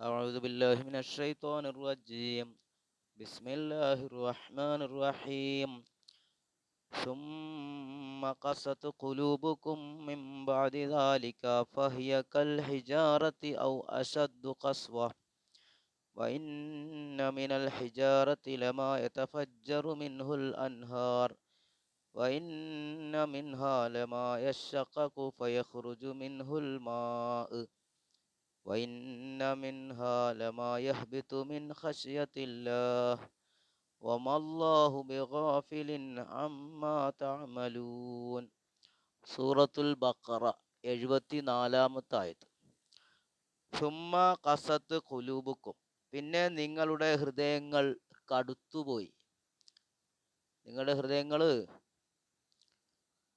أعوذ بالله من الشيطان الرجيم. بسم الله الرحمن الرحيم. ثم قست قلوبكم من بعد ذلك فهي كالحجارة أو أشد قسوة. وإن من الحجارة لما يتفجر منه الأنهار. وإن منها لما يشقق فيخرج منه الماء. وإن منها لما يهبط من خشية الله وما الله بغافل عما تعملون സൂറത്തുൽ ബക്കറ എഴുപത്തി നാലാമത്തെ ആയത് സുമ്മ കസത്ത് കുലൂബുക്കും പിന്നെ നിങ്ങളുടെ ഹൃദയങ്ങൾ കടുത്തുപോയി നിങ്ങളുടെ ഹൃദയങ്ങൾ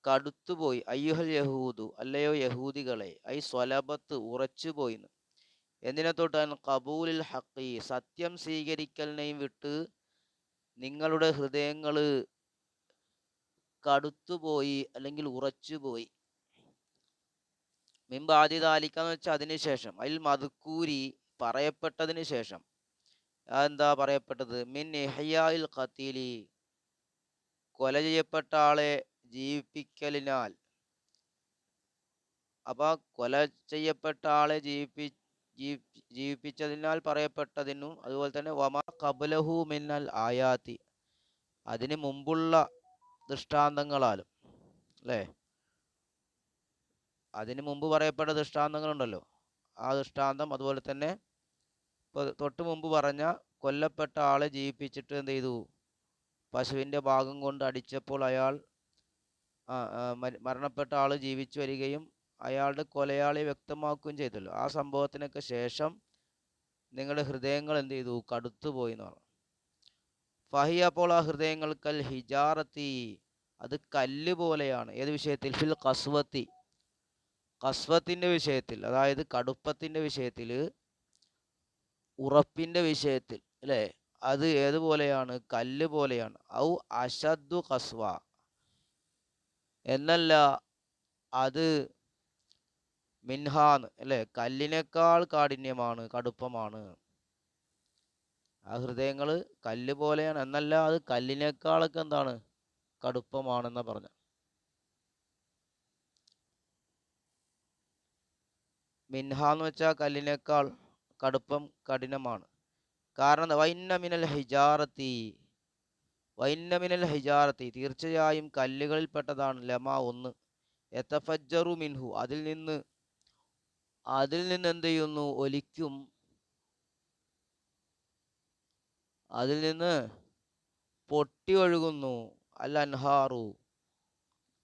കടുത്തുപോയി. അയ്യുഹൽ യഹൂദു അല്ലയോ യഹൂദികളെ ഐ സ്വലബത്ത് ഉറച്ചുപോയി എന്തിനെ തൊട്ടാണ് കബൂലിൽ ഹക്കി സത്യം സ്വീകരിക്കലിനെയും വിട്ട് നിങ്ങളുടെ ഹൃദയങ്ങൾ കടുത്തുപോയി അല്ലെങ്കിൽ ഉറച്ചുപോയി. മിമ്പ് ആദ്യതാലിക്കാന്ന് വെച്ചാൽ അതിനുശേഷം അതിൽ മധുക്കൂരി പറയപ്പെട്ടതിന് ശേഷം. എന്താ പറയപ്പെട്ടത്? മിൻ ഇഹയായിൽ ഖത്തീലി കൊല ചെയ്യപ്പെട്ട ആളെ ജീവിപ്പിക്കലിനാൽ. അപ്പൊ കൊല ചെയ്യപ്പെട്ട ആളെ ജീവിപ്പി ജീവിപ്പിച്ചതിനാൽ പറയപ്പെട്ടതിനും അതുപോലെ തന്നെ വമ കബലഹു മിന്നൽ ആയാത്തി. അതിന് മുമ്പുള്ള ദൃഷ്ടാന്തങ്ങളാലും അല്ലേ? അതിന് മുമ്പ് പറയപ്പെട്ട ദൃഷ്ടാന്തങ്ങളുണ്ടല്ലോ. ആ ദൃഷ്ടാന്തം അതുപോലെ തന്നെ ഇപ്പോൾ തൊട്ട് മുമ്പ് പറഞ്ഞ കൊല്ലപ്പെട്ട ആളെ ജീവിപ്പിച്ചിട്ട് എന്ത് ചെയ്തു? പശുവിന്റെ ഭാഗം കൊണ്ട് അടിച്ചപ്പോൾ അയാൾ മരണപ്പെട്ട ആൾ ജീവിച്ചു വരികയും അയാളുടെ കൊലയാളി വ്യക്തമാക്കുകയും ചെയ്തല്ലോ. ആ സംഭവത്തിനൊക്കെ ശേഷം നിങ്ങളുടെ ഹൃദയങ്ങൾ എന്ത് ചെയ്തു? കടുത്തുപോയി എന്ന് പറഞ്ഞു. ഫഹി അപ്പോൾ ആ ഹൃദയങ്ങൾക്കൽ ഹിജാറത്തി. അത് കല്ല് പോലെയാണ്. ഏത് വിഷയത്തിൽ? ഫിൽ കസ്വത്തി കസ്വത്തിന്റെ വിഷയത്തിൽ അതായത് കടുപ്പത്തിന്റെ വിഷയത്തിൽ ഉറപ്പിന്റെ വിഷയത്തിൽ അല്ലേ? അത് ഏതുപോലെയാണ് കല്ല് പോലെയാണ്. ഔ അഷദ്ദു കസ്വ എന്നല്ല അത് മിൻഹാന്ന് അല്ലേ? കല്ലിനേക്കാൾ കാഠിന്യമാണ് കടുപ്പമാണ്. ആ ഹൃദയങ്ങൾ കല്ല് പോലെയാണ്. എന്നല്ല അത് കല്ലിനേക്കാളൊക്കെ എന്താണ്? കടുപ്പമാണെന്ന പറഞ്ഞ. മിൻഹ എന്ന് വെച്ചാൽ കല്ലിനേക്കാൾ കടുപ്പം കഠിനമാണ്. കാരണം വൈന്ന മിനൽ ഹിജാറത്തി വൈന്ന മിനൽ ഹിജാറത്തി തീർച്ചയായും കല്ലുകളിൽപ്പെട്ടതാണ് ലമ ഒന്ന്. എത്തഫജ്ജറു മിൻഹു അതിൽ നിന്ന് അതിൽ നിന്ന് എന്ത് ചെയ്യുന്നു? ഒലിക്കും. അതിൽ നിന്ന് പൊട്ടി ഒഴുകുന്നു. അല്ല അൻഹാറു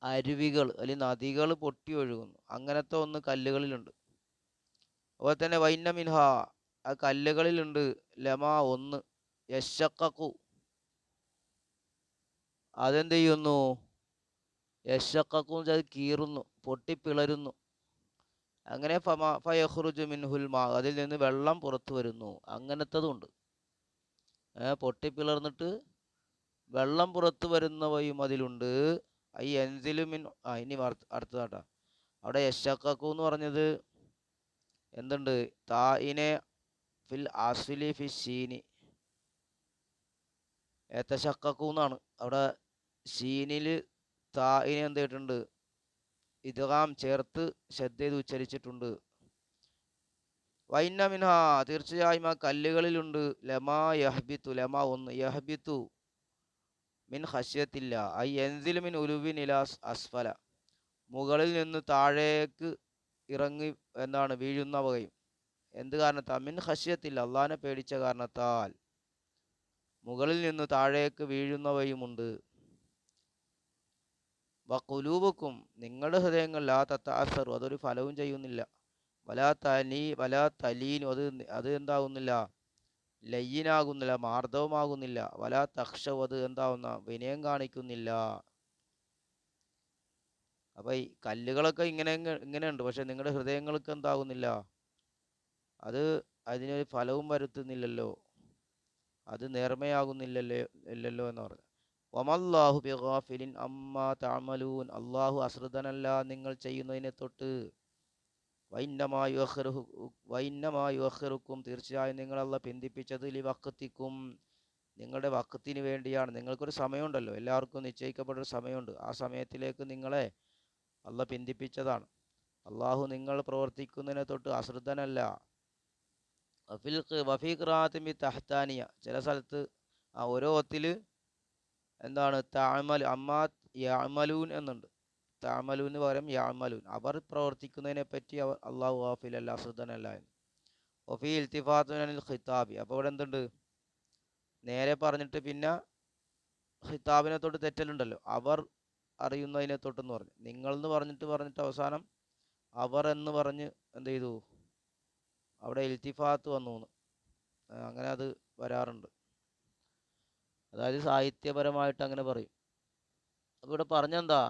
അരുവികൾ അല്ലെങ്കിൽ നദികൾ പൊട്ടി ഒഴുകുന്നു. അങ്ങനത്തെ ഒന്ന് കല്ലുകളിലുണ്ട്. അതുപോലെ തന്നെ വൈന്ന മിൻഹ ആ കല്ലുകളിലുണ്ട് ലമ ഒന്ന്. യശക്കു അതെന്ത് ചെയ്യുന്നു? യശക്കു അത് കീറുന്നു പൊട്ടിപ്പിളരുന്നു. അങ്ങനെ ഫമാ ഫയഹുറുജു മിൻഹുൽ മാ അതിൽ നിന്ന് വെള്ളം പുറത്തു വരുന്നു. അങ്ങനത്തതുണ്ട്. പൊട്ടിപ്പിളർന്നിട്ട് വെള്ളം പുറത്തു വരുന്നവയും അതിലുണ്ട്. ഈ എൻസിലുമിൻ ആ ഇനി അടുത്തതാട്ടാ. അവിടെ യശക്കു എന്ന് പറഞ്ഞത് എന്തുണ്ട്? തായിനെ ഫിൽ ആസ്ഫിലി ഫി എന്നാണ് അവിടെ ഷീനിൽ തായിനെ എന്ത് ചെയ്തിട്ടുണ്ട്? ഇതുകാം ചേർത്ത് ശ്രദ്ധ ചെയ്ത് ഉച്ചരിച്ചിട്ടുണ്ട്. വൈന്ന മിൻഹ തീർച്ചയായും ആ കല്ലുകളിലുണ്ട്. ലമാ യഹ്ബിത്തു ലമാ ഒന്ന്. യഹ്ബിത്തു മിൻ ഹസ്യത്തില്ല ഐ എൻസിൽ മിൻ ഉലുവിൻ ഇലാസ് അസ്ഫല. മുകളിൽ നിന്ന് താഴേക്ക് ഇറങ്ങി എന്താണ് വീഴുന്ന വകയും. എന്ത് കാരണത്താൽ? മിൻ ഹസ്യത്തില്ല അള്ളഹാനെ പേടിച്ച കാരണത്താൽ. മുകളിൽ നിന്ന് താഴേക്ക് വീഴുന്നവയുമുണ്ട്. വക്കുലൂബക്കും നിങ്ങളുടെ ഹൃദയങ്ങൾ ആ തത്താസറു അതൊരു ഫലവും ചെയ്യുന്നില്ല. വലാ തലീ വലാ തലീനും അത് അത് എന്താകുന്നില്ല ലയ്യനാകുന്നില്ല മാർദ്ദവുമാകുന്നില്ല. വലാ തക്ഷവും അത് എന്താവുന്ന വിനയം കാണിക്കുന്നില്ല. അപ്പം ഈ കല്ലുകളൊക്കെ ഇങ്ങനെ ഇങ്ങനെയുണ്ട്. പക്ഷെ നിങ്ങളുടെ ഹൃദയങ്ങൾക്ക് എന്താകുന്നില്ല അത് അതിനൊരു ഫലവും വരുത്തുന്നില്ലല്ലോ. അത് നേർമയാകുന്നില്ലല്ലോ ഇല്ലല്ലോ എന്ന് പറഞ്ഞു. ഒമല്ലാഹു ബിഗാഫിലിൻ അമ്മ താമലൂൻ അള്ളാഹു അശ്രദ്ധനല്ല നിങ്ങൾ ചെയ്യുന്നതിനെ തൊട്ട്. വൈന്നമായു അഹ്റുഹു വൈന്നമായു അഹ്റുക്കും തീർച്ചയായും നിങ്ങളല്ല പിന്തിപ്പിച്ചത് ലി വക്കത്തിക്കും നിങ്ങളുടെ വക്കത്തിന് വേണ്ടിയാണ്. നിങ്ങൾക്കൊരു സമയമുണ്ടല്ലോ. എല്ലാവർക്കും നിശ്ചയിക്കപ്പെട്ട ഒരു സമയമുണ്ട്. ആ സമയത്തിലേക്ക് നിങ്ങളെ അല്ല പിന്തിപ്പിച്ചതാണ്. അള്ളാഹു നിങ്ങൾ പ്രവർത്തിക്കുന്നതിനെ തൊട്ട് അശ്രദ്ധനല്ല. വഫിൽ ഖ്- വഫീ ഖിറാഅത്തിൻ തഹ്താനിയ. ചില സ്ഥലത്ത് ആ ഓരോ ഒത്തിൽ എന്താണ്? താമൽ അമ്മാ യാമലൂൻ എന്നുണ്ട്. താമലൂന് പകരം യാമലൂൻ അവർ പ്രവർത്തിക്കുന്നതിനെ പറ്റി അവർ അള്ളാഹു വാഫിലല്ല അശ്രദ്ധനല്ല എന്ന്. ഇൽത്തിഫാത്തു ഇൽത്തിഫാത്തുനിൽ ഖിതാബി. അപ്പോൾ ഇവിടെ എന്തുണ്ട്? നേരെ പറഞ്ഞിട്ട് പിന്നെ ഖിതാബിനെ തൊട്ട് തെറ്റലുണ്ടല്ലോ. അവർ അറിയുന്നതിനെ തൊട്ടെന്ന് പറഞ്ഞു. നിങ്ങൾ എന്ന് പറഞ്ഞിട്ട് പറഞ്ഞിട്ട് അവസാനം അവർ എന്ന് പറഞ്ഞ് എന്ത് ചെയ്തു? അവിടെ ഇൽത്തിഫാത്ത് വന്നു അങ്ങനെ അത് വരാറുണ്ട്. അതായത് സാഹിത്യപരമായിട്ട് അങ്ങനെ പറയും. ഇവിടെ പറഞ്ഞെന്താ?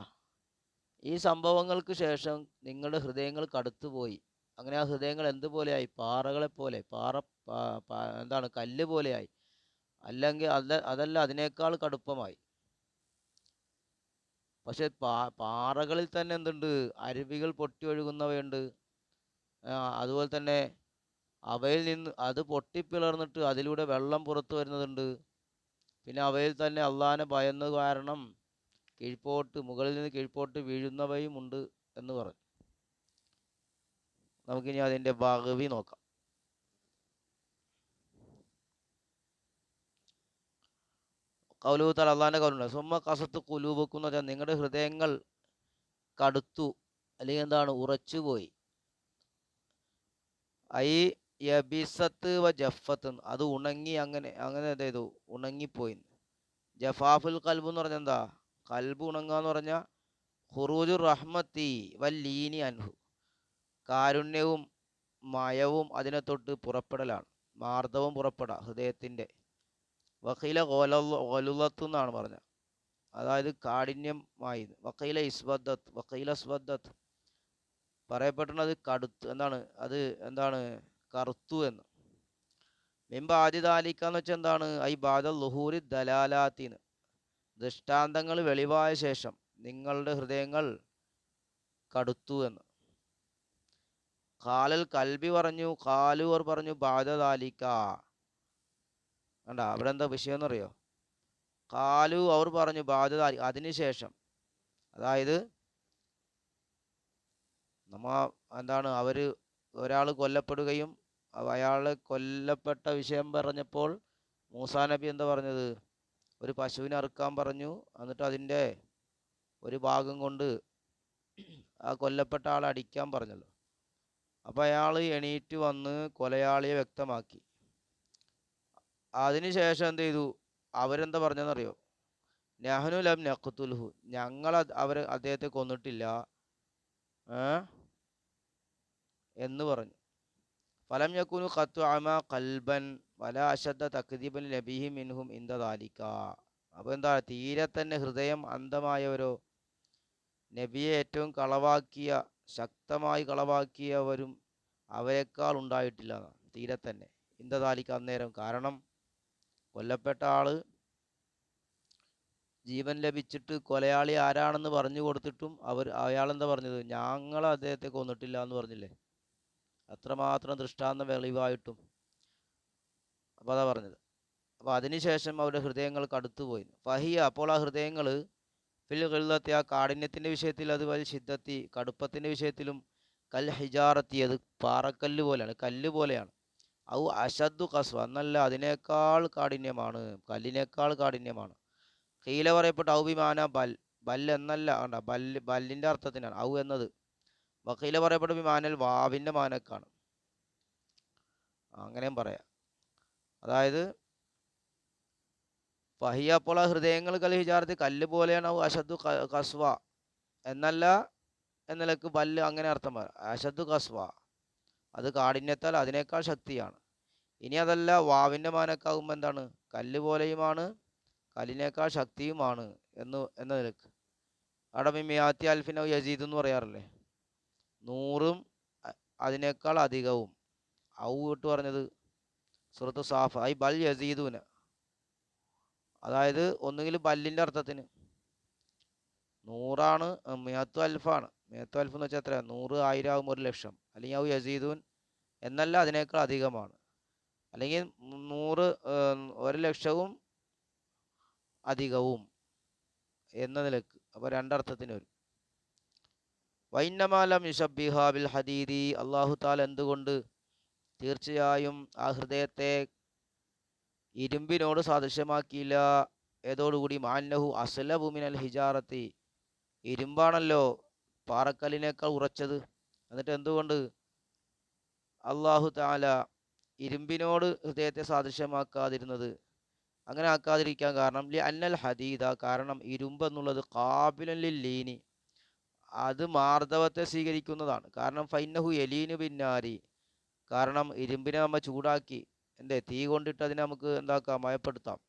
ഈ സംഭവങ്ങൾക്ക് ശേഷം നിങ്ങളുടെ ഹൃദയങ്ങൾ കടുത്തുപോയി. അങ്ങനെ ആ ഹൃദയങ്ങൾ എന്തുപോലെയായി? പാറകളെ പോലെ പാറ എന്താണ് കല്ല് പോലെയായി. അല്ലെങ്കിൽ അല്ല അതല്ല അതിനേക്കാൾ കടുപ്പമായി. പക്ഷെ പാ പാറകളിൽ തന്നെ എന്തുണ്ട്? അരുവികൾ പൊട്ടി ഒഴുകുന്നവയുണ്ട്. അതുപോലെ തന്നെ അവയിൽ നിന്ന് അത് പൊട്ടിപ്പിളർന്നിട്ട് അതിലൂടെ വെള്ളം പുറത്തു വരുന്നതുണ്ട്. പിന്നെ അവയിൽ തന്നെ അള്ളാഹാനെ ഭയന്ന കാരണം കീഴ്പോട്ട് മുകളിൽ നിന്ന് കീഴ്പോട്ട് വീഴുന്നവയും ഉണ്ട് എന്ന് പറഞ്ഞു. നമുക്കിനി അതിന്റെ ഭാഗവി നോക്കാം. കൗലൂത്താൽ അള്ളാഹാന്റെ കൗലുണ്ട്. സുമ്മ കസത്ത് കുലൂപക്കുന്ന നിങ്ങളുടെ ഹൃദയങ്ങൾ കടുത്തു അല്ലെങ്കിൽ എന്താണ് ഉറച്ചുപോയി. ഐ യബിസത്ത് വ ജഫത്ത് അത് ഉണങ്ങി അങ്ങനെ അങ്ങനെ അതായത് ഉണങ്ങിപ്പോയി. ജഫാഫുൽ കൽബ് എന്ന് പറഞ്ഞാൽ എന്താ? കൽബ് ഉണങ്ങുക എന്ന് പറഞ്ഞാൽ ഹുറൂജു റഹ്മത്തി വല്ലീനി അൻഹു. കാരുണ്യവും മയവും അതിനെ തൊട്ട് പുറപ്പെടലാണ്. മാർദ്ദവും പുറപ്പെടാം ഹൃദയത്തിന്റെ. വക്കീല ഓലുലത്ത് എന്നാണ് പറഞ്ഞത്. അതായത് കാഠിന്യമായി വക്കീല ഇസ്ബദ്ദത്ത് വക്കീല സ്ബദ്ദത്ത് പറയപ്പെട്ടത് കടുത്ത് എന്താണ്? അത് എന്താണ്? കറുത്തു എന്ന്. മിമ്പ ആദിതാലിക്ക എന്ന് വെച്ചാൽ എന്താണ്? ഐ ബാദ ലുഹൂരി ദലാലാത്തിന് ദൃഷ്ടാന്തങ്ങൾ വെളിവായ ശേഷം നിങ്ങളുടെ ഹൃദയങ്ങൾ കടുത്തു എന്ന്. കാലൽ കൽബി പറഞ്ഞു കാലുവർ പറഞ്ഞു ബാധതാലിക്ക കണ്ട അവിടെ എന്താ വിഷയം എന്നറിയോ കാലു അവർ പറഞ്ഞു ബാധതാലി അതിനുശേഷം അതായത് നമ്മ എന്താണ് അവർ ഒരാൾ കൊല്ലപ്പെടുകയും അയാൾ കൊല്ലപ്പെട്ട വിഷയം പറഞ്ഞപ്പോൾ മൂസാ നബി എന്താ പറഞ്ഞത്? ഒരു പശുവിനെ അറുക്കാൻ പറഞ്ഞു. എന്നിട്ട് അതിന്റെ ഒരു ഭാഗം കൊണ്ട് ആ കൊല്ലപ്പെട്ട ആളെ അടിക്കാൻ പറഞ്ഞല്ലോ. അപ്പോൾ അയാൾ എണീറ്റ് വന്ന് കൊലയാളിയെ വ്യക്തമാക്കി. അതിനുശേഷം എന്ത് ചെയ്തു? അവരെന്താ പറഞ്ഞതെന്നറിയോ? നെഹ്നു ലം ഞങ്ങൾ അവർ അദ്ദേഹത്തെ കൊന്നിട്ടില്ല. ഏ? എന്ന് പറഞ്ഞു. ഫലം യക്കുനു ഖത്തു അമ കൽബൻ വല അശദ്ദ തക്ദീബൻ ലബിഹി മിൻഹും ഇന്ദാലിക്ക ദാലിക. അപ്പോൾ എന്താ? തീരെ തന്നെ ഹൃദയം അന്ധമായവരോ നബിയെ ഏറ്റവും കളവാക്കിയ ശക്തമായി കളവാക്കിയവരും അവരെക്കാൾ ഉണ്ടായിട്ടില്ല. തീരെ തന്നെ ഇന്ദാലിക്ക ദാലിക അന്നേരം. കാരണം കൊല്ലപ്പെട്ട ആൾ ജീവൻ ലഭിച്ചിട്ട് കൊലയാളി ആരാണെന്ന് പറഞ്ഞു കൊടുത്തിട്ടും അവർ എന്താ പറഞ്ഞത്? ഞങ്ങൾ അദ്ദേഹത്തെ കൊന്നിട്ടില്ല എന്ന് പറഞ്ഞില്ലേ? അത്രമാത്രം ദൃഷ്ടാന്തം വെളിവായിട്ടും. അപ്പോൾ അതാ പറഞ്ഞത്. അപ്പോൾ അതിനുശേഷം അവരുടെ ഹൃദയങ്ങൾ കടുത്തുപോയി ഫഹിയ അപ്പോൾ ആ ഹൃദയങ്ങൾ ഫിൽ ആ കാഠിന്യത്തിന്റെ വിഷയത്തിൽ അതുപോലെ ശിദ്ധത്തി കടുപ്പത്തിന്റെ വിഷയത്തിലും കൽ ഹിജാറത്തി അത് പാറക്കല്ല് പോലെയാണ് കല്ല് പോലെയാണ്. ഔ അശദ്ദു കസ്വ എന്നല്ല അതിനേക്കാൾ കാഠിന്യമാണ് കല്ലിനേക്കാൾ കാഠിന്യമാണ്. കീല പറയപ്പെട്ട ഔബിമാന ബൽ ബൽ എന്നല്ല ആണ്ട ബല്ല് ബല്ലിന്റെ അർത്ഥത്തിനാണ്. ഔ എന്നത് വക്കീല പറയപ്പെടും വിമാനൽ വാവിന്റെ മാനക്കാണ്. അങ്ങനെയും പറയാം. അതായത് ഫഹിയ ആ ഹൃദയങ്ങൾ കൽ കല്ല് പോലെയാണ് അശദ് കസ്വ എന്നല്ല എന്നിലക്ക് പല്ല് അങ്ങനെ അർത്ഥം പറയാം. അശദ്ദു കസ്വ അത് കാഠിന്യത്താൽ അതിനേക്കാൾ ശക്തിയാണ്. ഇനി അതല്ല വാവിന്റെ മാനക്കാകുമ്പോൾ എന്താണ്? കല്ല് പോലെയുമാണ് കല്ലിനേക്കാൾ ശക്തിയുമാണ് എന്ന് എന്ന നിലയ്ക്ക്. അവിടെ മിയാത്തി അൽഫിനോ യസീദ് എന്ന് പറയാറില്ലേ? നൂറും അതിനേക്കാൾ അധികവും. ഔ ഇട്ട് പറഞ്ഞത് സുഹൃത്ത് സാഫ ഐ ബൽ യസീദൂന. അതായത് ഒന്നുകിൽ ബല്ലിന്റെ അർത്ഥത്തിന്. നൂറാണ് മിയത്തു അൽഫാണ്. മിയത്തു അൽഫ് എന്ന് വെച്ചാൽ എത്ര? നൂറ് ആയിരം ആകുമ്പോൾ ഒരു ലക്ഷം. അല്ലെങ്കിൽ ഔ യസീദൂൻ എന്നല്ല അതിനേക്കാൾ അധികമാണ്. അല്ലെങ്കിൽ നൂറ് ഒരു ലക്ഷവും അധികവും എന്ന നിലയ്ക്ക്. അപ്പോൾ രണ്ടർത്ഥത്തിന് വരും വൈന്നമാലം യുഷബിഹ ബിൽ ഹദീദി. അള്ളാഹു താൽ എന്തുകൊണ്ട് തീർച്ചയായും ആ ഹൃദയത്തെ ഇരുമ്പിനോട് സാദൃശ്യമാക്കിയില്ല? ഏതോടുകൂടി മാന്നഹു അസലഭൂമിനൽ മിനൽ ഹിജാറത്തി. ഇരുമ്പാണല്ലോ പാറക്കല്ലിനേക്കാൾ ഉറച്ചത്. എന്നിട്ട് എന്തുകൊണ്ട് അള്ളാഹു താല ഇരുമ്പിനോട് ഹൃദയത്തെ സാദൃശ്യമാക്കാതിരുന്നത്? അങ്ങനെ ആക്കാതിരിക്കാൻ കാരണം ലി അന്നൽ ഹദീദ. കാരണം ഇരുമ്പ് എന്നുള്ളത് ലീനി. അത് മാർദ്ദവത്തെ സ്വീകരിക്കുന്നതാണ്. കാരണം ഫൈനഹു എലീനു പിന്നാരി. കാരണം ഇരുമ്പിനെ നമ്മൾ ചൂടാക്കി. എന്തേ? തീ കൊണ്ടിട്ട് അതിനെ നമുക്ക് എന്താക്കാം? മയപ്പെടുത്താം.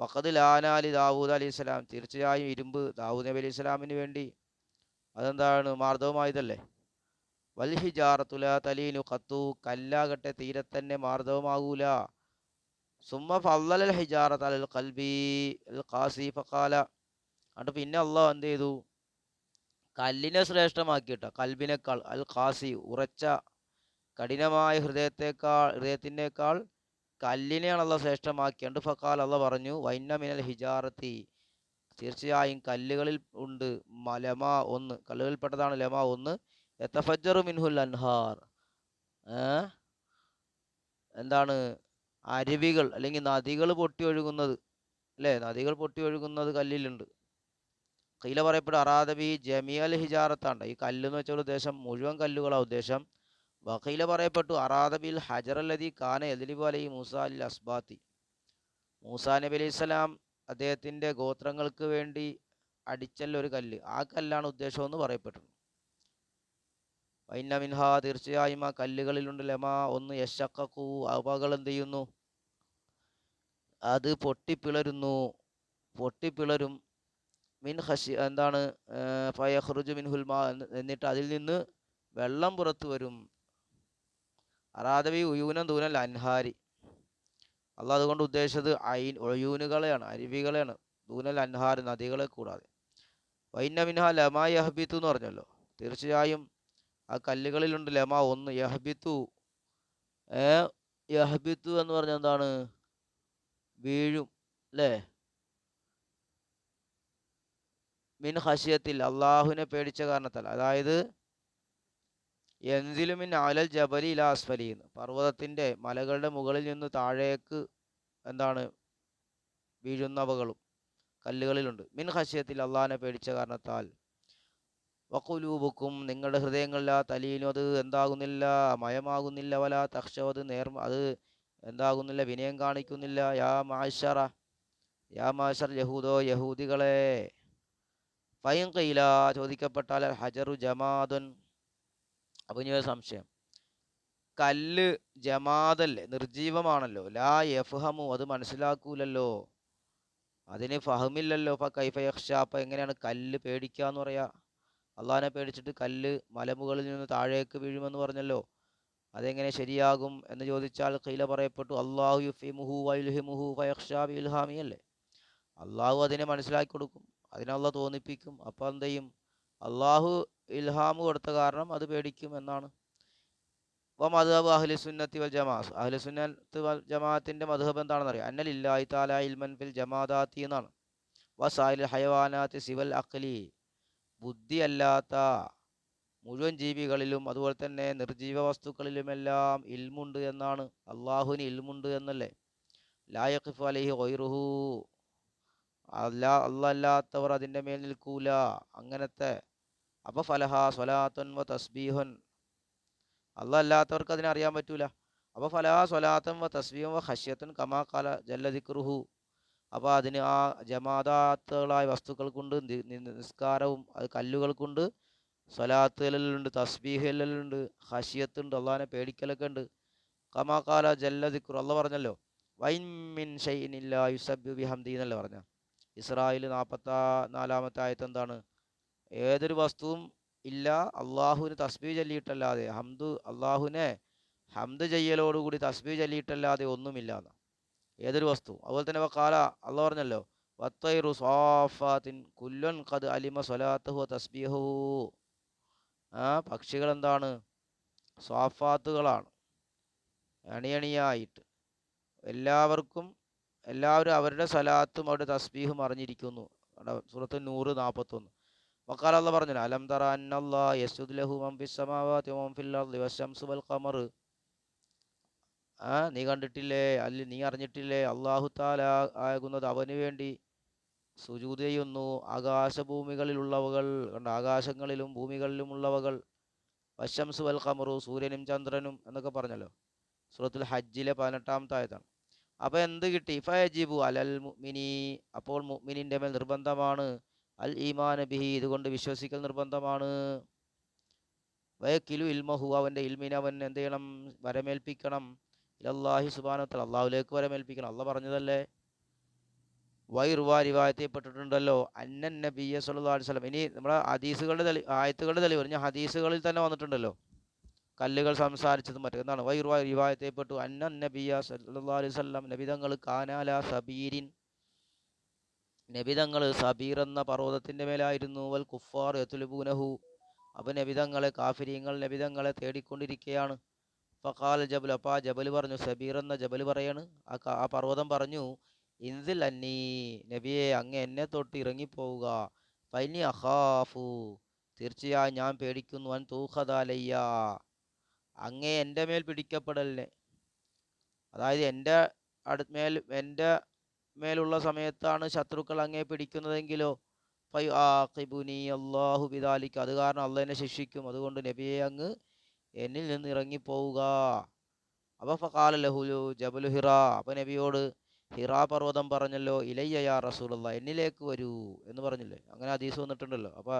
വഖദ് ലാനാലി ദാവൂദ് അലി ഇസ്ലാം തീർച്ചയായും ഇരുമ്പ് ദാവൂദ് നബി അലി ഇസ്ലാമിന് വേണ്ടി. അതെന്താണ്? മാർദ്ദവമായതല്ലേ വൽഹിജാറത്തുല തലീനു കത്തു കല്ലാകട്ടെ തീരെ തന്നെ മാർദ്ദവമാകൂല സുമ്മ ഫല്ലൽ ഹിജാറത്ത് അലൽ കൽബി ഖാസി ഫക്കാല എന്നിട്ട് പിന്നെ അള്ളാഹ് എന്ത് ചെയ്തു? കല്ലിനെ ശ്രേഷ്ഠമാക്കിയിട്ടോ കൽബിനേക്കാൾ അൽ ഖാസി ഉറച്ച കഠിനമായ ഹൃദയത്തെക്കാൾ ഹൃദയത്തിനേക്കാൾ കല്ലിനെയാണ് അള്ള ശ്രേഷ്ഠമാക്കിയുണ്ട് ഫക്കാൽ അള്ള പറഞ്ഞു വൈന മിനൽ ഹിജാറത്തി. തീർച്ചയായും കല്ലുകളിൽ ഉണ്ട് മലമ ഒന്ന് കല്ലുകളിൽപ്പെട്ടതാണ് ലമ ഒന്ന്. എത്തഫജറു മിൻഹുൽ അൻഹാർ. എന്താണ്? അരുവികൾ അല്ലെങ്കിൽ നദികൾ പൊട്ടി ഒഴുകുന്നത് അല്ലേ? നദികൾ പൊട്ടി ഒഴുകുന്നത് കല്ലിലുണ്ട്. കയ്യില പറയപ്പെടും അറാദബി ജമിയൽ ഹിജാറത്താണ്ട് ഈ കല്ല് എന്ന് വെച്ചാൽ ഉദ്ദേശം മുഴുവൻ കല്ലുകളാണ് ഉദ്ദേശം. വഖീല പറയപ്പെട്ടു അറാദബിൽ ഹജർ അല്ലതി കാന എതിലിബു അലൈ മൂസ അൽ അസ്ബാത്തി. മൂസാ നബി അലൈഹി സ്വലാം അദ്ദേഹത്തിന്റെ ഗോത്രങ്ങൾക്ക് വേണ്ടി അടിച്ചല്ല ഒരു കല്ല്. ആ കല്ലാണ് ഉദ്ദേശമെന്ന് പറയപ്പെട്ടു വൈന്ന മിൻഹ തീർച്ചയായും ആ കല്ലുകളിലുണ്ട്. ലമ ഒന്ന് യശക്കു അവകൾ എന്ത് ചെയ്യുന്നു? അത് പൊട്ടിപ്പിളരുന്നു. പൊട്ടിപ്പിളരും. മിൻ ഹഷി എന്താണ് ഫയഹ്റുജു മിൻഹുൽ മാ എന്ന് എന്നിട്ട് അതിൽ നിന്ന് വെള്ളം പുറത്തു വരും. അറാദവി ഉയൂനം ദൂനൽ അൻഹാരി. അള്ളാഹ് അതുകൊണ്ട് ഉദ്ദേശിച്ചത് ഐൻ ഒഴയൂനുകളെയാണ് അരുവികളെയാണ്. ദൂനൽ അൻഹാർ നദികളെ കൂടാതെ. വൈന്ന മിൻഹ ലമാ യഹബിത്തു എന്ന് പറഞ്ഞല്ലോ. തീർച്ചയായും ആ കല്ലുകളിലുണ്ട് ലമാ ഒന്ന് യഹബിത്തു. യഹബിത്തു എന്ന് പറഞ്ഞെന്താണ് എന്താണ്? വീഴും അല്ലേ? മിൻ ഹഷിയത്തിൽ അള്ളാഹുവിനെ പേടിച്ച കാരണത്താൽ. അതായത് എന്തിലും എൻസിലുമിൻ അലൽ ജബലി ഇല അസ്ഫലിന്ന് പർവതത്തിന്റെ മലകളുടെ മുകളിൽ നിന്ന് താഴേക്ക് എന്താണ് വീഴുന്നവകളും കല്ലുകളിലുണ്ട്. മിൻ ഹഷിയത്തിൽ അള്ളാഹിനെ പേടിച്ച കാരണത്താൽ. വക്കുലൂബുക്കും നിങ്ങളുടെ ഹൃദയങ്ങളില്ല തലീനും അത് എന്താകുന്നില്ല മയമാകുന്നില്ല വല തക്ഷവ് അത് നേർ അത് എന്താകുന്നില്ല വിനയം കാണിക്കുന്നില്ല. യാ മാഷറ യാ മാഷർ യഹൂദോ യഹൂദികളെ ഫൈൻ കയ്യില ചോദിക്കപ്പെട്ടാൽ ഹജറു ജമാദൻ അപ്പൊ ഇനി ഒരു സംശയം. കല്ല് ജമാദല്ലേ നിർജീവമാണല്ലോ ലാ യഫ്ഹമു അത് മനസ്സിലാക്കൂലല്ലോ. അതിന് ഫഹമില്ലല്ലോ. ഫ കൈഫ യഖ്ഷ അപ്പൊ എങ്ങനെയാണ് കല്ല് പേടിക്കുക എന്ന് പറയാ. അള്ളാഹിനെ പേടിച്ചിട്ട് കല്ല് മലമുകളിൽ നിന്ന് താഴേക്ക് വീഴുമെന്ന് പറഞ്ഞല്ലോ. അതെങ്ങനെ ശരിയാകും എന്ന് ചോദിച്ചാൽ കൈല പറയപ്പെട്ടു അള്ളാഹു യുഫിമുഹു വൈൽഹിമുഹു ഫയഖ്ഷാ ബിൽഹാമി അല്ലേ? അള്ളാഹു അതിനെ മനസ്സിലാക്കി കൊടുക്കും. അതിനെ അള്ളാഹ് തോന്നിപ്പിക്കും. അപ്പോൾ എന്ത് ചെയ്യും? അള്ളാഹു ഇൽഹാമ് കൊടുത്ത കാരണം അത് പേടിക്കും എന്നാണ്. അപ്പോൾ മധുഹബ് അഹ്ലി സുന്നത്തി വൽ ജമാസ് അഹ്ലി സുന്നത്ത് വൽ ജമാഅത്തിന്റെ എന്താണെന്ന് അറിയാം? അന്നൽ താല ഇൽമൻ ഫിൽ ജമാദാത്തി എന്നാണ്. വസായിൽ ഹയവാനാത്തി സിവൽ അഖ്ലി. ബുദ്ധിയല്ലാത്ത മുഴുവൻ ജീവികളിലും അതുപോലെ തന്നെ നിർജീവ വസ്തുക്കളിലുമെല്ലാം ഇൽമുണ്ട് എന്നാണ്. അള്ളാഹുവിന് ഇൽമുണ്ട് എന്നല്ലേ? ലായഖിഫ് അലഹി ഗൈറുഹു. അല്ലാ അല്ലാത്തവർ അതിന്റെ മേൽ നിൽക്കൂല. അങ്ങനത്തെ. അപ്പോൾ ഫലഹ സ്വലാത്തൻ വ തസ്ബീഹൻ. അതിനെ അറിയാൻ പറ്റൂല. അപ്പോൾ ഫലഹ സ്വലാത്തൻ വ തസ്ബീഹൻ വ ഹഷ്യത്തൻ കമാ കാല ജല്ലദിക്റുഹു അപ്പോൾ അതിന് ആ ജമാതാത്തുകളായ വസ്തുക്കൾ കൊണ്ട് നിസ്കാരവും അത് കല്ലുകൾ കൊണ്ട് സ്വലാത്തുകളിലുണ്ട് തസ്ബീഹലുണ്ട് ഹഷിയത്തുണ്ട് അള്ളാഹിനെ പേടിക്കലൊക്കെ ഉണ്ട്. കമാ കാല ജല്ലദിക്റു അല്ല പറഞ്ഞല്ലോ വൈൻ മിൻ ഷൈഇൻ യുസബ് ബിഹംദി എന്നല്ലേ പറഞ്ഞ? ഇസ്രായേൽ നാൽപ്പത്താ നാലാമത്തെ ആയത്ത് എന്താണ്? ഏതൊരു വസ്തുവും ഇല്ല അള്ളാഹുവിന് തസ്ബീ ചൊല്ലിയിട്ടല്ലാതെ ഹംദ് അള്ളാഹുവിനെ ഹംദ് ചെയ്യലോടുകൂടി തസ്ബീ ചൊല്ലിയിട്ടല്ലാതെ ഒന്നുമില്ല എന്ന്. ഏതൊരു വസ്തു അതുപോലെ തന്നെ കാല അള്ളാഹ് പറഞ്ഞല്ലോ വത്തൈറു സ്വാഫാത്തിൻ കുല്ലൻ ഖദ് അലിമ സ്വലാത്തഹു തസ്ബീഹു ആ പക്ഷികൾ എന്താണ് സ്വാഫാത്തുകളാണ് അണിയണിയായിട്ട് എല്ലാവർക്കും എല്ലാവരും അവരുടെ സലാത്തും അവരുടെ തസ്ബീഹും അറിഞ്ഞിരിക്കുന്നു. സുഹൃത്ത് നൂറ് നാൽപ്പത്തൊന്ന് അല്ല പറഞ്ഞു അലം തറ അന്നല്ലാ വൽ ഖമർ. ആ നീ കണ്ടിട്ടില്ലേ? അല്ല നീ അറിഞ്ഞിട്ടില്ലേ? അള്ളാഹു താല ആകുന്നത് അവന് വേണ്ടി സുജൂത് ചെയ്യുന്നു. ആകാശഭൂമികളിലുള്ളവകൾ കണ്ട? ആകാശങ്ങളിലും ഭൂമികളിലുമുള്ളവകൾ. വശംസു വൽ ഖമറു സൂര്യനും ചന്ദ്രനും എന്നൊക്കെ പറഞ്ഞല്ലോ. സൂറത്തുൽ ഹജ്ജിലെ പതിനെട്ടാമത്തെ ആയതാണ് അപ്പോൾ എന്ത് കിട്ടി? ഫയജിബു അലൽ മുഅ്മിനി. അപ്പോൾ മുഅ്മിനിന്റെ മേൽ നിർബന്ധമാണ്. അൽ ഈമാൻ ബിഹി ഇതുകൊണ്ട് വിശ്വസിക്കൽ നിർബന്ധമാണ്. വയക്കിലു ഇൽമഹു അവന്റെ ഇൽമിനെ അവൻ എന്ത് ചെയ്യണം? വരമേൽപ്പിക്കണം. ഇലല്ലാഹി സുബാനത്തൽ അള്ളാഹുലേക്ക് വരമേൽപ്പിക്കണം. അള്ള പറഞ്ഞതല്ലേ? വൈറുവാ റിവായത്തിൽപ്പെട്ടിട്ടുണ്ടല്ലോ. അന്നൻ നബിയ സല്ലല്ലാഹു അലൈഹി വസല്ലം. ഇനി നമ്മുടെ ഹദീസുകളുടെ തെളി ആയത്തുകളുടെ തെളിവ്. ഹദീസുകളിൽ തന്നെ വന്നിട്ടുണ്ടല്ലോ. കല്ലുകൾ സംസാരിച്ചതും മറ്റും. എന്താണ്? വൈറുവാ അന്നൻ നബിയ സല്ലല്ലാഹു അലൈഹി നബിതങ്ങൾ കാനാല സബീരിൻ. നബിതങ്ങൾ സബീർ എന്ന പർവതത്തിന്റെ മേലായിരുന്നു. വൽ കുഫാർ യത്തുലുബൂനഹു അപ്പം നബിതങ്ങളെ കാഫിരിയങ്ങൾ നബിതങ്ങളെ തേടിക്കൊണ്ടിരിക്കുകയാണ് ഫഖാൽ ജബൽ. അപ്പോൾ ആ ജബൽ പറഞ്ഞു സബീർ എന്ന ജബൽ പറയാണ്. ആ ആ പർവതം പറഞ്ഞു ഇൻസിൽ അന്നീ നബിയെ അങ്ങ് എന്നെ തൊട്ട് ഇറങ്ങിപ്പോവുക. ഫൈനി അഹാഫു തീർച്ചയായും ഞാൻ പേടിക്കുന്നു. അൻ തൂഹദാലയ്യ അങ്ങേ എന്റെ മേൽ പിടിക്കപ്പെടലിനെ. അതായത് എന്റെ അടു മേൽ എന്റെ മേലുള്ള സമയത്താണ് ശത്രുക്കൾ അങ്ങേ പിടിക്കുന്നതെങ്കിലോ ഫൈ ആഖിബുനി അള്ളാഹു ബിദാലിക്ക്. അത് കാരണം അള്ള എന്നെ ശിക്ഷിക്കും. അതുകൊണ്ട് നബിയെ അങ്ങ് എന്നിൽ നിന്ന് ഇറങ്ങിപ്പോവുക. അപ്പോൾ ഫഖാല ലഹുലു ജബലു ഹിറ. അപ്പൊ നബിയോട് ഹിറ പർവതം പറഞ്ഞല്ലോ ഇലയ്യ യാ റസൂലുള്ള എന്നിലേക്ക് വരൂ എന്ന് പറഞ്ഞില്ലേ? അങ്ങനെ ഹദീസ് വന്നിട്ടുണ്ടല്ലോ. അപ്പോൾ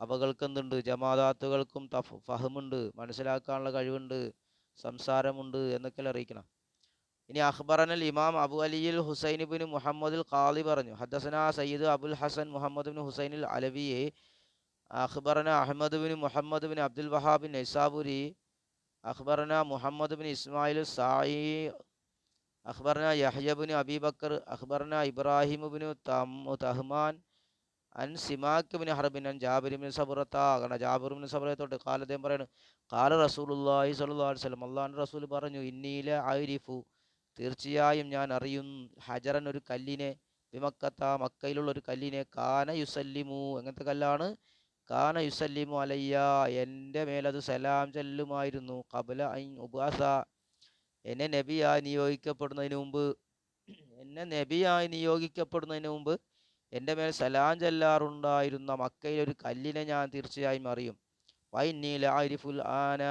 അവകൾക്ക് എന്തുണ്ട് ജമാദാത്തുകൾക്കും തഫ് ഫഹമുണ്ട്. മനസ്സിലാക്കാനുള്ള കഴിവുണ്ട്. സംസാരമുണ്ട് എന്നൊക്കെ അറിയിക്കണം. ഇനി അഖ്ബറനൽ ഇമാം അബു അലിയിൽ ഹുസൈൻ ബിൻ മുഹമ്മദുൽ ഖാലി പറഞ്ഞു. ഹദസന സയ്യിദ് അബുൽ ഹസൻ മുഹമ്മദ് ബിൻ ഹുസൈനിൽ അലവിയെ അഖ്ബറന Ahmed bin Muhammad bin Abdul വഹാബിൻ നൈസാബുരി അഖ്ബറന മുഹമ്മദ് ബിൻ ഇസ്മായിൽ സായി അഖ്ബറന യഹ്യ ബിൻ അബി ബക്കർ ഇബ്രാഹിം ബിൻ തഹ്മാൻ അൻ സിമാക്ക് ബിൻ ഹർബിൻ അൻ ജാബിർ സബുറത്താകണ സബറത്ത. സബുറത്തോട്ട് കാലദ്ദേഹം പറയാണ് കാല റസൂലുള്ളാഹി സ്വല്ലല്ലാഹു അലൈഹി വസല്ലം അള്ളാഹു റസൂൽ പറഞ്ഞു ഇന്നീല ആരിഫു തീർച്ചയായും ഞാൻ അറിയും ഹജറൻ ഒരു കല്ലിനെ വിമക്കത്ത മക്കയിലുള്ള ഒരു കല്ലിനെ കാന യുസല്ലിമു എങ്ങനത്തെ കല്ലാണ്? കാന യുസല്ലിമു അലയ്യ എന്റെ മേലത് സലാം ചെല്ലുമായിരുന്നു കബല ഐൻ ഉബാസ എന്നെ നബിയായി നിയോഗിക്കപ്പെടുന്നതിന് മുമ്പ് എന്നെ നബിയായി നിയോഗിക്കപ്പെടുന്നതിന് മുമ്പ് എന്റെ മേൽ സലാം ചെല്ലാറുണ്ടായിരുന്ന മക്കയിൽ ഒരു കല്ലിനെ ഞാൻ തീർച്ചയായും അറിയും. വൈന്നീല ലാരിഫുൽ ആന.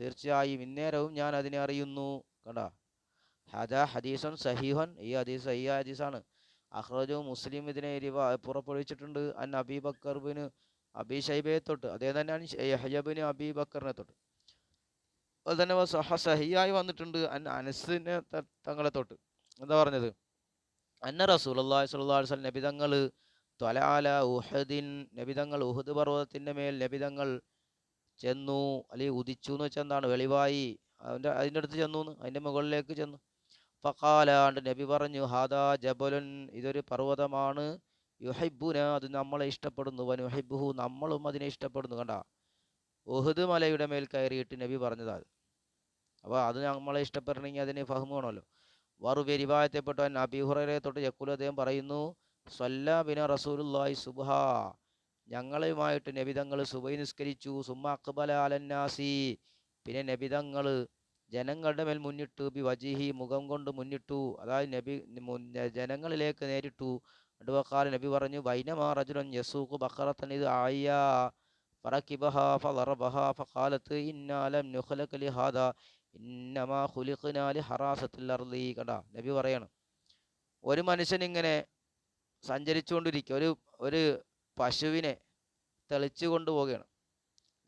തീർച്ചയായും ഇന്നേരവും ഞാൻ അതിനെ അറിയുന്നു. കണ്ടാ? ഹദ ഹദീസൻ സഹീഹൻ. ഈ ഹദീസ് ഈ ഹദീസാണ്. അഹ്റജു മുസ്ലിം ഇതിനെ എരിവ പുറപ്പെടുവിച്ചിട്ടുണ്ട്. അൻ അബി ബക്കർബിന് അബി ഷൈബയെ തൊട്ട്. അതേ തന്നെയാണ് യഹ്യബിന് അബി ബക്കറിനെ തൊട്ട്. അതുപോലെ തന്നെ സഹ സഹിയായി വന്നിട്ടുണ്ട് അൻ അനസിനെ തങ്ങളെ തൊട്ട്. എന്താ പറഞ്ഞത്? അന്ന അലൈഹി വസല്ലം നബിതങ്ങൾ ത്വലാല ഉഹദിൻ നബിതങ്ങൾ ഉഹദ് പർവതത്തിന്റെ മേൽ നബിതങ്ങൾ ചെന്നു. അല്ലെങ്കിൽ ഉദിച്ചു എന്ന് വെച്ചാൽ എന്താണ്? വെളിവായി. അതിന്റെ അതിന്റെ അടുത്ത് ചെന്നു അതിന്റെ മുകളിലേക്ക് ചെന്നു. ഫക്കാലാണ്ട് നബി പറഞ്ഞു ഹാദാ ജബലുൻ ഇതൊരു പർവതമാണ്. യുഹൈബുന അത് നമ്മളെ ഇഷ്ടപ്പെടുന്നു. വനുഹൈബുഹു നമ്മളും അതിനെ ഇഷ്ടപ്പെടുന്നു. കണ്ട? ഉഹദ് മലയുടെ മേൽ കയറിയിട്ട് നബി പറഞ്ഞതാണ് അപ്പോൾ അത് നമ്മളെ ഇഷ്ടപ്പെടണമെങ്കിൽ അതിന് ഫഹ്മ് വേണമല്ലോ വറു പെരിവായത്തെപ്പെട്ട നബി ഹുറയെ തൊട്ട് യക്കുൽ അദ്ദേഹം പറയുന്നു സ്വല്ല ബിന റസൂലുള്ളാഹി സുബ്ഹ. ഞങ്ങളുമായിട്ട് നബിതങ്ങൾ സുബൈ നിസ്കരിച്ചു സുമ്മ അക്ബല അലന്നാസി പിന്നെ നബിതങ്ങൾ ജനങ്ങളുടെ മേൽ മുന്നിട്ടു ബി വജിഹി മുഖം കൊണ്ട് മുന്നിട്ടു അതായത് നബി ജനങ്ങളിലേക്ക് നേരിട്ടു. അടുവക്കാല നബി പറഞ്ഞു വൈനമാ റജുലൻ യസൂഖു ബക്കറത്തൻ ഇത് ആയ ഫറക്കിബഹ ബഹാ ഫഖാലത്ത് ഇന്നാലം ലം ഹാദ ഇന്നമാ കണ്ട നബി പറയാണ്. ഒരു മനുഷ്യൻ ഇങ്ങനെ സഞ്ചരിച്ചുകൊണ്ടിരിക്കുക ഒരു ഒരു പശുവിനെ തെളിച്ചു കൊണ്ടുപോവുകയാണ്.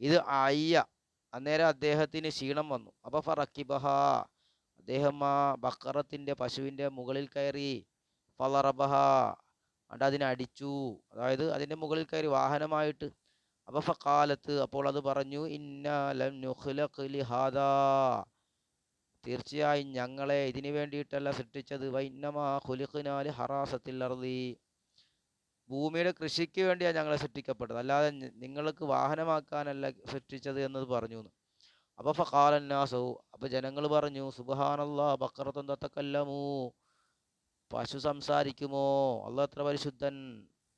ഇത് അയ്യ അന്നേരം അദ്ദേഹത്തിന് ക്ഷീണം വന്നു. അപ്പോൾ ഫറക്കിബഹ അദ്ദേഹം ആ ബക്കറത്തിന്റെ പശുവിന്റെ മുകളിൽ കയറി ഫലറബഹ അണ്ട് അതിനെ അടിച്ചു. അതായത് അതിന്റെ മുകളിൽ കയറി വാഹനമായിട്ട്. അപ്പോൾ ഫക്കാലത്ത് അപ്പോൾ അത് പറഞ്ഞു ഇന്നാലം നുഹ്ലഖ് ലിഹാദാ തീർച്ചയായും ഞങ്ങളെ ഇതിനു വേണ്ടിയിട്ടല്ല സൃഷ്ടിച്ചത്. വൈന്നമാ ഖുലിഖ്നാലി ഹറാസത്തിൽ അറുതി ഭൂമിയുടെ കൃഷിക്ക് വേണ്ടിയാണ് ഞങ്ങളെ സൃഷ്ടിക്കപ്പെട്ടത്. അല്ലാതെ നിങ്ങൾക്ക് വാഹനമാക്കാനല്ല സൃഷ്ടിച്ചത് എന്നത് പറഞ്ഞു അപ്പൊ അപ്പോൾ ഫഖാലന്നാസു അപ്പോൾ ജനങ്ങൾ പറഞ്ഞു സുബഹാനല്ലാ ബക്കറത്തും തത്തക്കല്ലമൂ പശു സംസാരിക്കുമോ? അല്ല എത്ര പരിശുദ്ധൻ?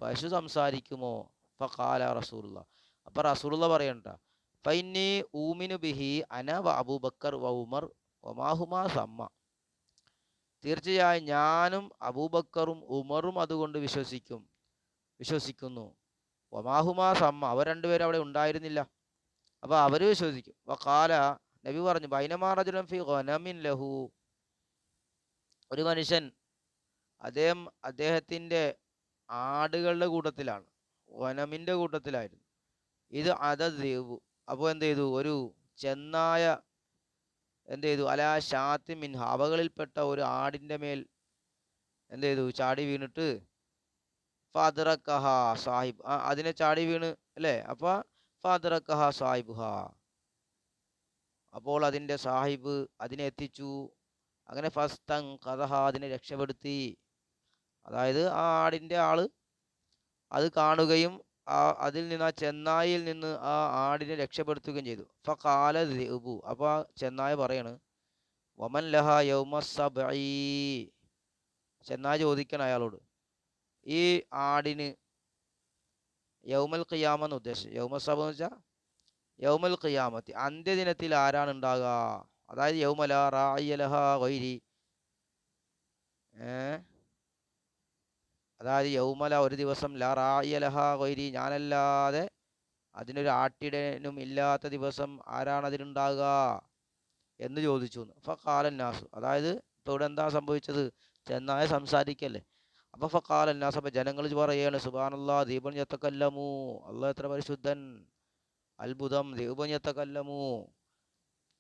പശു സംസാരിക്കുമോ? ഫഖാല റസൂലുള്ള. അപ്പോൾ റസൂലുള്ള പറയണ്ട ഫൈനി ഊമിനു ബിഹി അന അബൂബക്കർ വ ഉമർ ഒമാഹുമാ സമ്മ തീർച്ചയായും ഞാനും അബൂബക്കറും ഉമറും അതുകൊണ്ട് വിശ്വസിക്കും വിശ്വസിക്കുന്നു. ഒമാഹുമാ സമ്മ അവർ രണ്ടുപേരും അവിടെ ഉണ്ടായിരുന്നില്ല. അപ്പോൾ അവർ വിശ്വസിക്കും. വക്കാല നബി പറഞ്ഞു ബൈനമാറജുലം ഫി ഗനമിൻ ലഹു. ഒരു മനുഷ്യൻ അദ്ദേഹം അദ്ദേഹത്തിന്റെ ആടുകളുടെ കൂട്ടത്തിലാണ് വനമിന്റെ കൂട്ടത്തിലായിരുന്നു. ഇത് അതദ്വീപു അപ്പോൾ എന്ത് ചെയ്തു? ഒരു ചെന്നായ എന്ത് ചെയ്തു അല ഷാത്തി മിൻഹ. അവകളിൽപ്പെട്ട ഒരു ആടിന്റെ മേൽ എന്ത് ചെയ്തു ചാടി വീണിട്ട് ഫാദറക്കഹ സാഹിബ്. അതിനെ ചാടി വീണ് അല്ലേ? അപ്പോൾ ഫാദറക്കഹ സാഹിബുഹ. അപ്പോൾ അതിന്റെ സാഹിബ് അതിനെ എത്തിച്ചു. അങ്ങനെ ഫസ്തൻ കഥഹ അതിനെ രക്ഷപ്പെടുത്തി. അതായത് ആ ആടിന്റെ ആൾ അത് കാണുകയും ആ അതിൽ നിന്ന് ആ ചെന്നായിൽ നിന്ന് ആ ആടിനെ രക്ഷപ്പെടുത്തുകയും ചെയ്തു. ദിഉബു അപ്പോൾ ആ ചെന്നായ പറയാണ് വമൻ ലഹ യൗമ സബഈ. ചെന്നായ ചോദിക്കണം അയാളോട് ഈ ആടിന് യൗമൽ ഖിയാമ എന്ന് ഉദ്ദേശിച്ചു യൗമ സബ എന്ന് വെച്ചാൽ യൗമൽ ഖിയാമത്തി. അന്ത്യദിനത്തിൽ ആരാണ് ഉണ്ടാകുക അതായത് യൗമല റായിലഹ വൈരി ഏ? അതായത് യൗമല ഒരു ദിവസം ലാ റായലഹ വൈരി ഞാനല്ലാതെ അതിനൊരു ആട്ടിടനും ഇല്ലാത്ത ദിവസം ആരാണ് അതിനുണ്ടാകുക എന്ന് ചോദിച്ചു നാസു അതായത് ഇപ്പോൾ ഇവിടെ എന്താ സംഭവിച്ചത്? ചെന്നായ സംസാരിക്കല്ലേ. അപ്പോൾ ഫക്കാലന്നാസ് അപ്പോൾ ജനങ്ങൾ പറയാണ് സുബാനുള്ള ദീപൻ ഞത്തക്കല്ലമു. അള്ളാഹ് എത്ര പരിശുദ്ധൻ. അത്ഭുതം ദീപൻ ഞത്തക്കല്ലമു.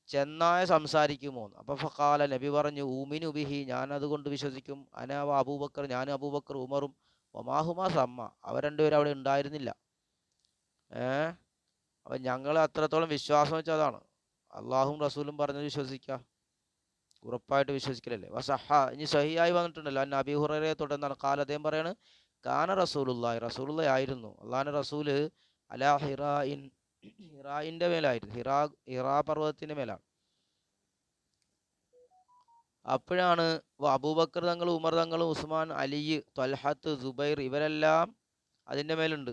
ചെന്നായ സംസാരിക്കുമോ അപ്പോൾ ഫക്കാല നബി പറഞ്ഞു ഊമിനു ബിഹി ഞാൻ അതുകൊണ്ട് വിശ്വസിക്കും അനാവ അബൂബക്കർ ഞാൻ അബൂബക്കർ ഉമറും ഒമാഹുമാ സമ്മ. അവർ രണ്ടുപേരും അവിടെ ഉണ്ടായിരുന്നില്ല. ഏ? അപ്പം ഞങ്ങൾ അത്രത്തോളം വിശ്വാസം വെച്ചാൽ അതാണ് അള്ളാഹും റസൂലും പറഞ്ഞത് വിശ്വസിക്ക. ഉറപ്പായിട്ട് വിശ്വസിക്കലല്ലേ. വസഹ ഇനി സഹിയായി വന്നിട്ടുണ്ടല്ലോ. അന്ന അബി ഹുറയെ തുടർന്നാണ്. കാല അദ്ദേഹം പറയാണ് കാന റസൂലുള്ളാഹി. റസൂലുള്ള ആയിരുന്നു. അള്ളാഹിന്റെ റസൂൽ അലാ ഹിറായിൻ ഹിറായിന്റെ മേലായിരുന്നു. ഹിറാ ഹിറാ പർവതത്തിന്റെ മേലാണ്. അപ്പോഴാണ് അബൂബക്കർ തങ്ങൾ ഉമർ തങ്ങൾ ഉസ്മാൻ അലി ത്വൽഹത്ത് സുബൈർ ഇവരെല്ലാം അതിന്റെ മേലുണ്ട്.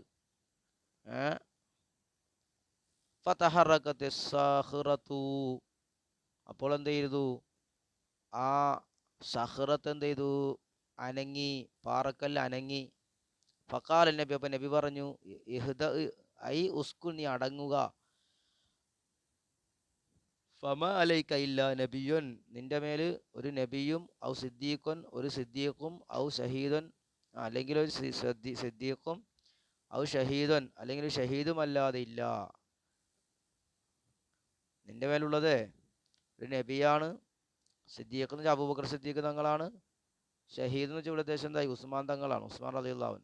അപ്പോൾ എന്ത് ചെയ്തു? ആ സഹ്റത്ത് എന്ത് ചെയ്തു? അനങ്ങി പാറക്കല്ല് അനങ്ങി. ഫക്കാൽ നബി. അപ്പം നബി പറഞ്ഞു ഇഹ്ദ ഐ ഉസ്കു നീ അടങ്ങുക. ഫമ അലൈക്ക ഇല്ല നബിയുൻ. നിന്റെ മേൽ ഒരു നബിയും ഔ സിദ്ദീഖുൻ ഒരു സിദ്ദീഖും ഔ ഷഹീദൻ അല്ലെങ്കിൽ ഒരു സിദ്ദീഖും ഔ ഷഹീദൻ അല്ലെങ്കിൽ ഷഹീദും അല്ലാതെ ഇല്ല. നിന്റെ മേലുള്ളത് ഒരു നബിയാണ്. സിദ്ദീഖ് എന്ന് വെച്ചാൽ അബൂബക്കർ സിദ്ദീഖ് തങ്ങളാണ്. ഷഹീദ് എന്ന് വെച്ചാൽ ഇവിടെ ഉദ്ദേശം എന്തായി? ഉസ്മാൻ തങ്ങളാണ്. ഉസ്മാൻ അലി അള്ളാവൻ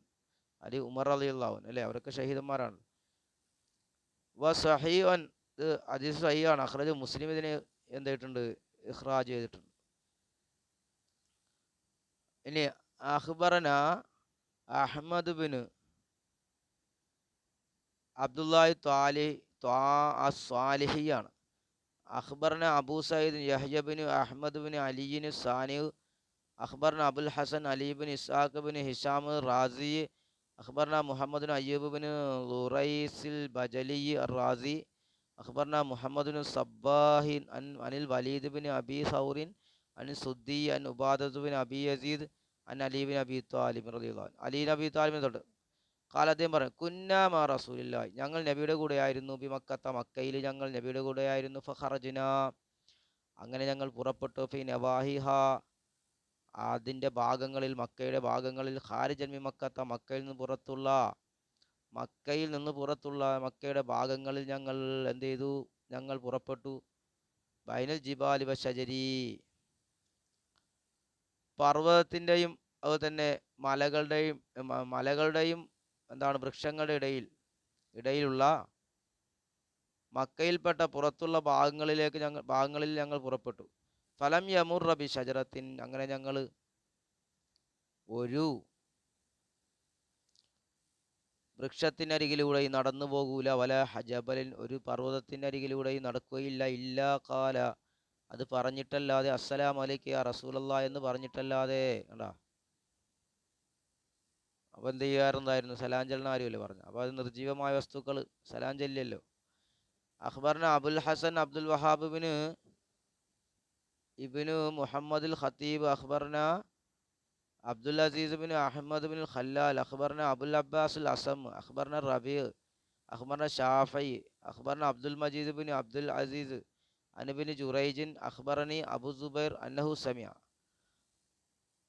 അലി ഉമർ അലി അല്ലേ? അവരൊക്കെ ഷഹീദന്മാരാണ്. വ സഹീവൻ ഇത് അജീസ് സഹിയാണ് അഖ്റജ് മുസ്ലിം ഇതിന് എന്തായിട്ടുണ്ട്? ഇഖ്റാജ് ചെയ്തിട്ടുണ്ട്. ഇനി അഖ്ബറന അഹ്മദ് ബിൻ അബ്ദുല്ലാഹി ത്വാലി ത്വാ സ്വാലിഹിയാണ് അഖ്ബറിന അബൂ സയ്യിദ് യഹ്യ ബിൻ അഹ്മദ് ബിൻ അലിയിൻ സാനിവ് അഖ്ബറിന അബുൽ ഹസൻ അലി ബിൻ ഇസാഖ് ബിൻ ഹിഷാം റാസി അഖ്ബറിന മുഹമ്മദ് ബിൻ ഖുറൈസിൽ ബജലി റാസി. അഖ്ബർന മുഹമ്മദ് ബിൻ സബ്ബാഹിൻ അൻ അനിൽ വലീദ് ബിൻ അബി സൗറിൻ അൻ സുദ്ദി അൻ ഉബാദത്ത് ബിൻ അബി യസീദ് അൻ അലി ബിൻ അബി റളിയല്ലാഹു അൻഹു. അലി നബി താലിബിനെ തൊട്ട് കാല അദ്ദേഹം പറഞ്ഞു കുന്നാമ റസൂലില്ല ഞങ്ങൾ നബിയുടെ കൂടെയായിരുന്നു. ബി മക്കത്ത മക്കയിൽ ഞങ്ങൾ നബിയുടെ കൂടെയായിരുന്നു. ഫഖറജ്ന അങ്ങനെ ഞങ്ങൾ പുറപ്പെട്ടു. ഫി നവാഹിഹ. അതിന്റെ ഭാഗങ്ങളിൽ മക്കയുടെ ഭാഗങ്ങളിൽ ഖാരിജൻ മി മക്കത്ത മക്കയിൽ നിന്ന് പുറത്തുള്ള മക്കയിൽ നിന്ന് പുറത്തുള്ള മക്കയുടെ ഭാഗങ്ങളിൽ ഞങ്ങൾ എന്ത് ചെയ്തു? ഞങ്ങൾ പുറപ്പെട്ടു. ബൈനൽ ജിബാലി ഷജരി പർവതത്തിന്റെയും അതുപോലെ തന്നെ മലകളുടെയും മലകളുടെയും എന്താണ് വൃക്ഷങ്ങളുടെ ഇടയിൽ ഇടയിലുള്ള മക്കയിൽപ്പെട്ട പുറത്തുള്ള ഭാഗങ്ങളിലേക്ക് ഞങ്ങൾ ഭാഗങ്ങളിൽ ഞങ്ങൾ പുറപ്പെട്ടു. ഫലം യമുർ റബി ഷജറത്തിൻ അങ്ങനെ ഞങ്ങൾ ഒരു വൃക്ഷത്തിനരികിലൂടെ നടന്നു പോകൂല. വല ഹജബലിൻ ഒരു പർവതത്തിനരികിലൂടെ നടക്കുകയില്ല. ഇല്ലാ കാല. അത് പറഞ്ഞിട്ടല്ലാതെ അസ്സലാം അലൈക്ക് റസൂലല്ലാ എന്ന് പറഞ്ഞിട്ടല്ലാതെ കണ്ടാ. അപ്പോൾ എന്ത് ചെയ്യാറുണ്ടായിരുന്നു? സലാഞ്ചലിന് ആരുമല്ലേ പറഞ്ഞു അപ്പോൾ അത് നിർജീവമായ വസ്തുക്കൾ സലാഞ്ചലിയല്ലോ. അഖ്ബറിന് Abul Hasan Abdul Wahab bin ഇബിനു മുഹമ്മദുൽ ഖത്തീബ് അഖ്ബർന Abdul Aziz bin Ahmed bin ഖല്ലാൽ അഖ്ബർന അബുൽ അബ്ബാസ് അസം അഖ്ബർന റബി അഖ്ബർന ഷാഫൈ അഖ്ബർന അബ്ദുൽ മജീദ് ബിൻ അബ്ദുൽ അസീസ് അനുബിന് ജുറൈജിൻ അഖ്ബറനി അബു സുബൈർ അന്നഹു സമിയ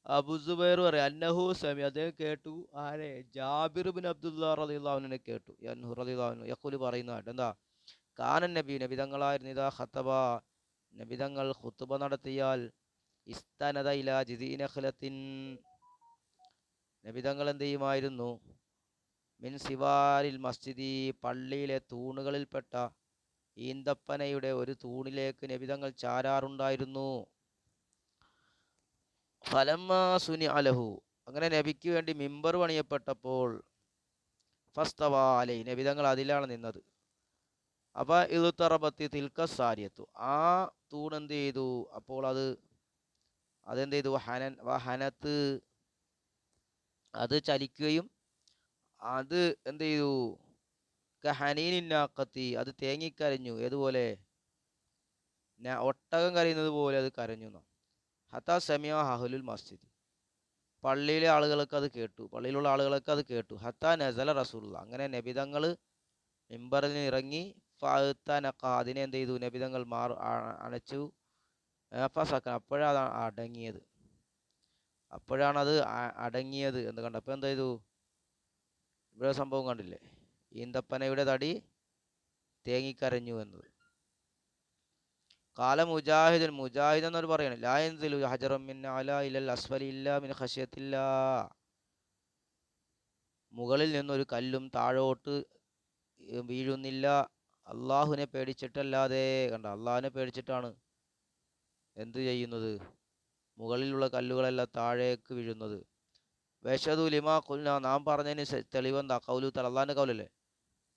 അബു സുബൈർ പറയും അന്നഹു സമിയ അദ്ദേഹം കേട്ടു ആരെ? ജാബിർ ബിൻ അബ്ദുല്ലാ റലിള്ളാഹുവിനെ കേട്ടു. അൻഹു. റലിള്ളാഹു യഖുലു പറയുന്നതായിട്ട് എന്താ? കാനൻ നബി നബിതങ്ങളായിരുന്നു ഇതാ ഖത്തബ. നബിതങ്ങൾ ഖുത്തുബ നടത്തിയാൽ ഇസ്തനത ജിദീനഖലത്തിൻ നബിതങ്ങൾ എന്ത് ചെയ്യുമായിരുന്നു? മിൻ സിവാരിൽ മസ്ജിദി പള്ളിയിലെ തൂണുകളിൽപ്പെട്ട ഈന്തപ്പനയുടെ ഒരു തൂണിലേക്ക് നബിതങ്ങൾ ചാരാറുണ്ടായിരുന്നു. ഫലമ്മ സുനി അലഹു അങ്ങനെ നബിക്ക് വേണ്ടി മിമ്പർ പണിയപ്പെട്ടപ്പോൾ ഫസ്തവാലൈ നബിതങ്ങൾ അതിലാണ് നിന്നത്. അപ്പൊ ഇളുത്തറബത്തി തിൽക്ക സാരിയത്തു. ആ തൂൺ എന്ത് ചെയ്തു? അപ്പോൾ അത് അതെന്ത് ചെയ്തു? ഹനൻ ഹനത്ത് അത് ചലിക്കുകയും അത് എന്ത് ചെയ്തു? ഹനീനിന്നാക്കത്തി അത് തേങ്ങിക്കരഞ്ഞു. ഏതുപോലെ? ഒട്ടകം കരയുന്നത് പോലെ അത് കരഞ്ഞു എന്നാ. ഹത്ത സമയ ഹഹുലുൽ മസ്ജിദ്. പള്ളിയിലെ ആളുകളൊക്കെ അത് കേട്ടു. പള്ളിയിലുള്ള ആളുകളൊക്കെ അത് കേട്ടു. ഹത്ത നസല റസൂലുള്ള. അങ്ങനെ നബിതങ്ങൾ മിമ്പറിൽ ഇറങ്ങി ഫഅത്തനഖ അതിനെ എന്ത് ചെയ്തു? നബിതങ്ങൾ മാറു അണച്ചു. ഫസക്ക അപ്പോഴാണ് അടങ്ങിയത്. അപ്പോഴാണത് അടങ്ങിയത് എന്ന് കണ്ടപ്പോൾ എന്ത് ചെയ്തു? ഇവിടെ സംഭവം കണ്ടില്ലേ? ഈന്തപ്പനയുടെ തടി തേങ്ങിക്കരഞ്ഞു എന്നത്. കാല മുജാഹിദൻ മുജാഹിദ് എന്നൊരു പറയണം ലായൻസിലു ഹജറം മിൻ അല ഇല്ല മിൻ ഖശ്യത്തില്ല. മുകളിൽ നിന്നൊരു കല്ലും താഴോട്ട് വീഴുന്നില്ല. അള്ളാഹുവിനെ പേടിച്ചിട്ടല്ലാതെ കണ്ട? അള്ളാഹുവിനെ പേടിച്ചിട്ടാണ് എന്ത് ചെയ്യുന്നത്? മുകളിലുള്ള കല്ലുകളെല്ലാം താഴേക്ക് വീഴുന്നത്. വേഷതു ലിമാ കുൽന നാം പറഞ്ഞതിന് തെളിവെന്താ? കൗലു തലല്ലാന്റെ കൗലല്ലേ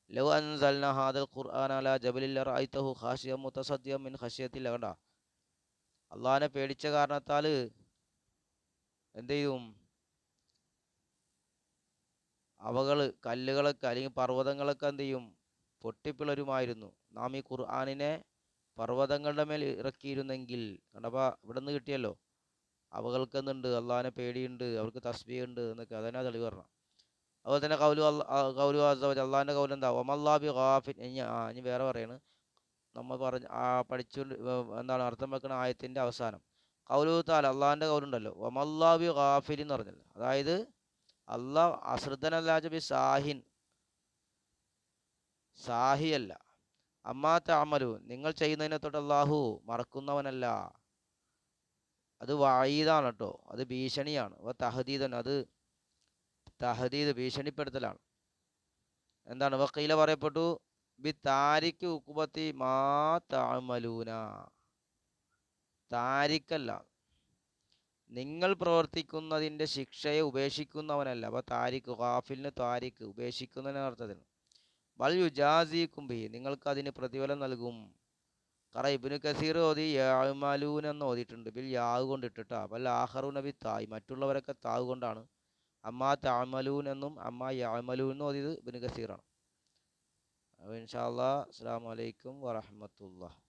ലവ് അൻസൽന ഹാദൽ ഖുർആൻ അല ജബലില്ല റഅയ്തഹു ഹാഷിയം മുത്തസദ്യം മിൻ ഹഷിയത്തില്ല കണ്ട? അള്ളാഹിനെ പേടിച്ച കാരണത്താൽ എന്ത് ചെയ്യും? അവകൾ കല്ലുകളൊക്കെ അല്ലെങ്കിൽ പർവതങ്ങളൊക്കെ എന്ത് ചെയ്യും? പൊട്ടിപ്പിളരുമായിരുന്നു. നാം ഈ ഖുർആാനിനെ പർവതങ്ങളുടെ മേൽ ഇറക്കിയിരുന്നെങ്കിൽ കണ്ടപ്പോൾ ഇവിടെ നിന്ന് കിട്ടിയല്ലോ. അവകൾക്ക് എന്തുണ്ട് അള്ളാഹിനെ പേടിയുണ്ട് അവർക്ക് തസ്ബീ ഉണ്ട് എന്നൊക്കെ. അതന്നെ തെളിവ് പറഞ്ഞു അതുപോലെ തന്നെ കൗലു കൗലു അള്ളാഹിന്റെ കൗലു എന്താ ഒമല്ലാബി ഖാഫിൻ ഇനി വേറെ പറയാണ്. നമ്മൾ പറഞ്ഞ് ആ പഠിച്ചുകൊണ്ട് എന്താണ് അർത്ഥം വെക്കുന്ന ആയത്തിന്റെ അവസാനം. കൗലു താൽ അള്ളാഹിന്റെ കൗലുണ്ടല്ലോ ഒമല്ലാബി ഖാഫിൻ എന്ന് പറഞ്ഞല്ലോ. അതായത് അള്ളാഹ് അശ്രദ്ധനല്ലാജബി സാഹിൻ സാഹിയല്ല. അമ്മാ അമലു നിങ്ങൾ ചെയ്യുന്നതിനെ തൊട്ട് അള്ളാഹു മറക്കുന്നവനല്ല. അത് വായിതാണ് കേട്ടോ. അത് ഭീഷണിയാണ്. അപ്പോൾ തഹദീദൻ അത് തഹദീദ് ഭീഷണിപ്പെടുത്തലാണ്. എന്താണ്? വക്കീല പറയപ്പെട്ടു ബി താരിക്ക് ഉക്കുബത്തി മാ താമലൂന താരിക്കല്ല നിങ്ങൾ പ്രവർത്തിക്കുന്നതിന്റെ ശിക്ഷയെ ഉപേക്ഷിക്കുന്നവനല്ല. അപ്പോൾ താരിക്ക് ഖാഫിലിന് താരിക്ക് ഉപേക്ഷിക്കുന്നതിന് അർത്ഥത്തിൽ ബൽ യുജാസിക്കും ബി നിങ്ങൾക്ക് അതിന് പ്രതിഫലം നൽകും. കറ ഇബിന് കസീർ ഓതി യാമാലൂൻ എന്ന് ഓതിയിട്ടുണ്ട്. ബിൽ യാവ് കൊണ്ടിട്ടിട്ടാ ബൽ ആഹറു നബി തായ്. മറ്റുള്ളവരൊക്കെ താവ് കൊണ്ടാണ്. അമ്മ താമലൂൻ എന്നും അമ്മ യാമലൂൻ എന്ന് ഓതിയത് ഇബിന് കസീറാണ്. അപ്പോൾ ഇൻഷാ അല്ലാ അസ്സാം വലൈക്കും വറഹമത്തുള്ള